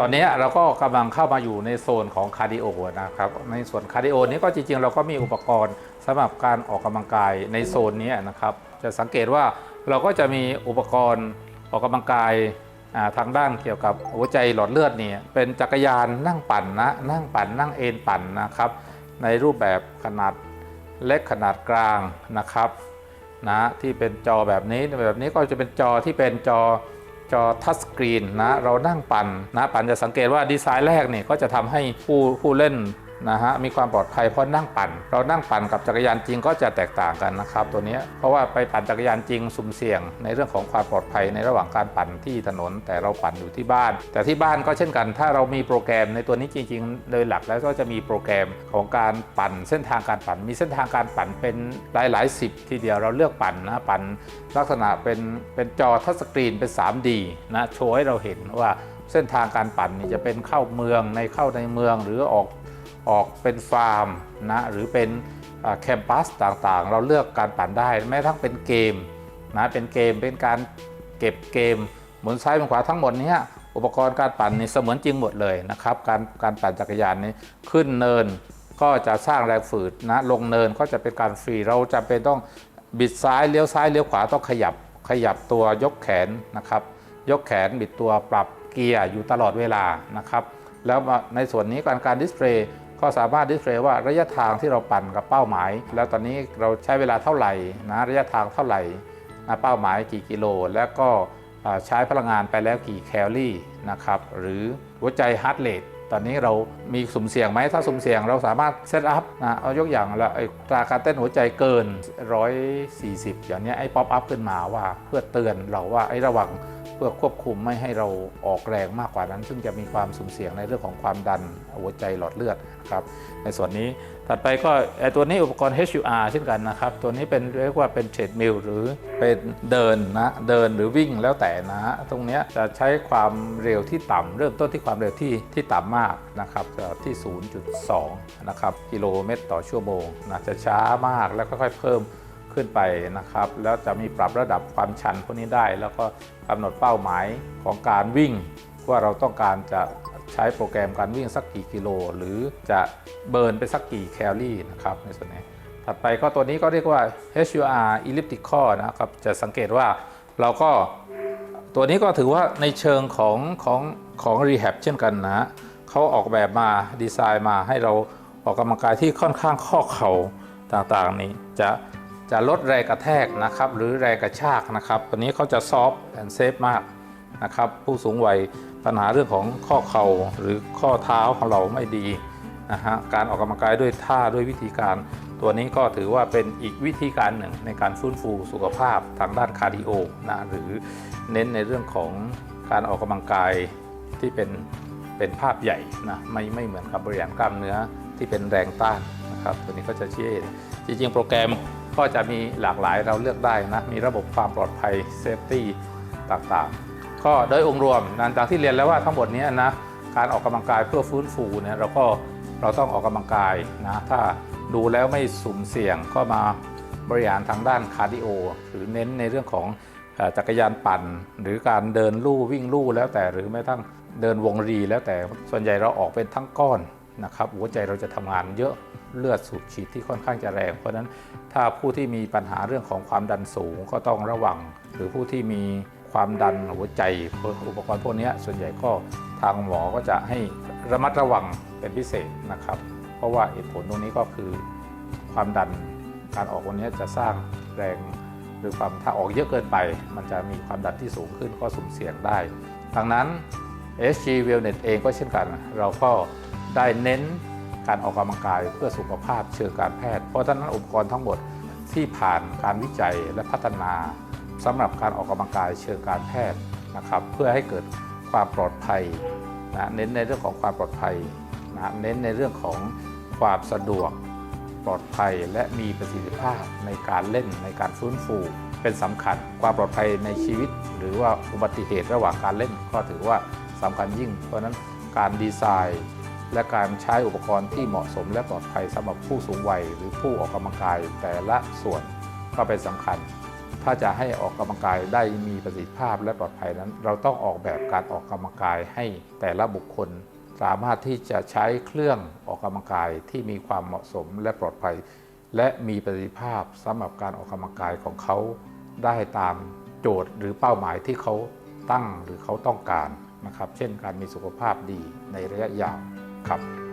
ตอนนี้เราก็กำลังเข้ามาอยู่ในโซนของคาร์ดิโอนะครับ ในส่วนคาร์ดิโอนี้ก็จริงๆ เราก็มีอุปกรณ์สำหรับการออกกำลังกายในโซนนี้นะครับ จะสังเกตว่าเราก็จะมีอุปกรณ์ออกกำลังกายทางด้านเกี่ยวกับหัวใจหลอดเลือดนี่เป็นจักรยานนั่งปั่นนะนั่งปั่นนั่งเอนปั่นนะครับ ในรูปแบบขนาดเล็กขนาดกลางนะครับนะที่เป็นจอแบบนี้แบบนี้ก็จะเป็นจอที่เป็นจอ จอทัชสกรีนนะเรานั่งปั่นนะปั่นจะสังเกตว่าดีไซน์แรกเนี่ยก็จะทำให้ผู้ผู้เล่น นะฮะมีความปลอดภัยเพราะนั่งปั่น เรานั่งปั่นกับจักรยานจริงก็จะแตกต่างกันนะครับตัวนี้เพราะว่าไปปั่นจักรยานจริงสุ่มเสี่ยง ในเรื่องของความปลอดภัยในระหว่างการปั่นที่ถนน แต่เราปั่นอยู่ที่บ้าน แต่ที่บ้านก็เช่นกัน ถ้าเรามีโปรแกรมในตัวนี้จริง ๆ โดยหลักแล้วก็จะมีโปรแกรมของการปั่นเส้นทางการปั่น มีเส้นทางการปั่นเป็นหลายๆสิบทีเดียวเราเลือกปั่นนะปั่นลักษณะเป็นเป็นจอทัชสกรีนเป็น 3D นะโชว์ให้เราเห็นว่าเส้นทางการปั่นนี่จะเป็นเข้าเมืองในเข้าในเมืองหรือออก ออกเป็นฟาร์มนะหรือเป็นแคมปัสต่างๆ เราเลือกการปั่นได้แม้ทั้งเป็นเกมนะเป็นเกมเป็นการเก็บเกมหมุนซ้ายหมุนขวาทั้งหมดนี้อุปกรณ์การปั่นนี่เสมือนจริงหมดเลยนะครับการการปั่นจักรยานนี้ขึ้นเนินก็จะสร้างแรงฝืดนะลงเนินก็จะเป็นการฟรีเราจะเป็นต้องบิดซ้ายเลี้ยวซ้ายเลี้ยวขวาต้องขยับขยับตัวยกแขนนะครับ ยกแขนบิดตัวปรับเกียร์อยู่ตลอดเวลานะครับ แล้วในส่วนนี้การการดิสเพลย์ ก็สามารถดิสเพลย์ว่าระยะทางที่เราปั่นกับเป้าหมาย แล้วตอนนี้เราใช้เวลาเท่าไหร่นะระยะทางเท่าไหร่นะเป้าหมายกี่กิโล แล้วก็ใช้พลังงานไปแล้วกี่แคลอรี่นะครับหรือหัวใจฮาร์ดเรทตอนนี้เรามีสุ่มเสี่ยงไหมถ้าสุ่มเสี่ยงเราสามารถเซตอัพนะเอายกอย่างละไอ้ตราการเต้นหัวใจเกิน 140 อย่างนี้ไอ้ป๊อปอัพขึ้นมาว่าเพื่อเตือนเราว่าไอ้ระว่าง เพื่อควบคุมไม่ให้เราออกแรงมากกว่านั้น ซึ่งจะมีความสุ่มเสี่ยงในเรื่องของความดันหัวใจหลอดเลือดครับในส่วนนี้ถัดไปก็ไอตัวนี้อุปกรณ์ HUR เช่นกันนะครับ ตัวนี้เป็นเรียกว่าเป็นเทรดมิลหรือเป็นเดินนะเดินหรือวิ่งแล้วแต่นะ ตรงนี้จะใช้ความเร็วที่ต่ำเริ่มต้นที่ความเร็วที่ที่ต่ำมากนะครับจะที่ 0.2 นะครับกิโลเมตรต่อชั่วโมงนะจะช้ามากแล้วค่อยๆเพิ่ม ขึ้นไปนะครับ แล้วจะมีปรับระดับความชันพวกนี้ได้ แล้วก็กำหนดเป้าหมายของการวิ่ง ว่าเราต้องการจะใช้โปรแกรมการวิ่งสักกี่กิโล หรือจะเบิร์นไปสักกี่แคลอรี่นะครับในส่วนนี้ถัดไปก็ตัวนี้ก็เรียกว่า HUR elliptical นะครับ จะสังเกตว่าเราก็ตัวนี้ก็ถือว่าในเชิงของของของ rehab เช่นกันนะเขาออกแบบมาดีไซน์มาให้เราออกกำลังกายที่ค่อนข้างข้อเข่าต่างๆ นี้จะ จะลดแรงกระแทกนะครับ หรือแรงกระชากนะครับ ตัวนี้เขาจะซอฟต์แอนเซฟมากนะครับ ผู้สูงวัยปัญหาเรื่องของข้อเข่าหรือข้อเท้าของเราไม่ดีนะฮะการออกกำลังกายด้วยท่าด้วยวิธีการ ตัวนี้ก็ถือว่าเป็นอีกวิธีการหนึ่งในการฟื้นฟูสุขภาพทางด้านคาร์ดิโอนะหรือเน้นในเรื่องของการออกกำลังกายที่เป็นเป็นภาพใหญ่นะไม่ไม่เหมือนกับบริหารกล้ามเนื้อที่เป็นแรงต้าน นะครับตัวนี้ก็จะชี้ให้เห็นจริงๆ โปรแกรมก็จะมีหลากหลายเราเลือกได้นะ มีระบบความปลอดภัยเซฟตี้ต่างๆ ก็โดยองค์รวมหลังจากที่เรียนแล้วว่าทั้งหมดนี้นะการออกกำลังกายเพื่อฟื้นฟูเนี่ยเราก็เราต้องออกกำลังกายนะถ้าดูแล้วไม่สุ่มเสี่ยงก็มาบริหารทางด้านคาร์ดิโอหรือเน้นในเรื่องของจักรยานปั่น หรือการเดินลู่วิ่งลู่แล้วแต่หรือแม้ทั้งเดินวงรีแล้วแต่ส่วนใหญ่เราออกเป็นทั้งก้อนนะครับหัวใจเราจะทำงานเยอะ เลือดสูบฉีดที่ค่อนข้างจะแรง เพราะนั้นถ้าผู้ที่มีปัญหาเรื่องของความดันสูงก็ต้องระวัง หรือผู้ที่มีความดันหัวใจอุปกรณ์พวกนี้ส่วนใหญ่ก็ทางหมอก็จะให้ระมัดระวังเป็นพิเศษนะครับ เพราะว่าเหตุผลตรงนี้ก็คือความดันการออกวันนี้จะสร้างแรงหรือความถ้าออกเยอะเกินไป มันจะมีความดันที่สูงขึ้นก็สุ่มเสี่ยงได้ดังนั้น SG Wellness เองก็เช่นกัน เราก็ได้เน้น การออกกำลังกายเพื่อสุขภาพเชิงการแพทย์ เพราะฉะนั้นอุปกรณ์ทั้งหมดที่ผ่านการวิจัยและพัฒนาสำหรับการออกกำลังกายเชิงการแพทย์นะครับ เพื่อให้เกิดความปลอดภัยนะเน้นในเรื่องของความปลอดภัยนะเน้นในเรื่องของความสะดวกปลอดภัยและมีประสิทธิภาพในการเล่นในการฟื้นฟู เป็นสำคัญความปลอดภัยในชีวิต หรือว่าอุบัติเหตุระหว่างการเล่นก็ถือว่าสำคัญยิ่ง เพราะนั้นการดีไซน์ และการใช้อุปกรณ์ที่เหมาะสมและปลอดภัยสำหรับผู้สูงวัย หรือผู้ออกกำลังกายแต่ละส่วนก็เป็นสำคัญ ถ้าจะให้ออกกำลังกายได้มีประสิทธิภาพและปลอดภัยนั้น เราต้องออกแบบการออกกำลังกายให้แต่ละบุคคล สามารถที่จะใช้เครื่องออกกำลังกายที่มีความเหมาะสมและปลอดภัย และมีประสิทธิภาพสำหรับการออกกำลังกายของเขา ได้ตามโจทย์หรือเป้าหมายที่เขาตั้งหรือเขาต้องการนะครับ เช่นการมีสุขภาพดีในระยะยาว ครับ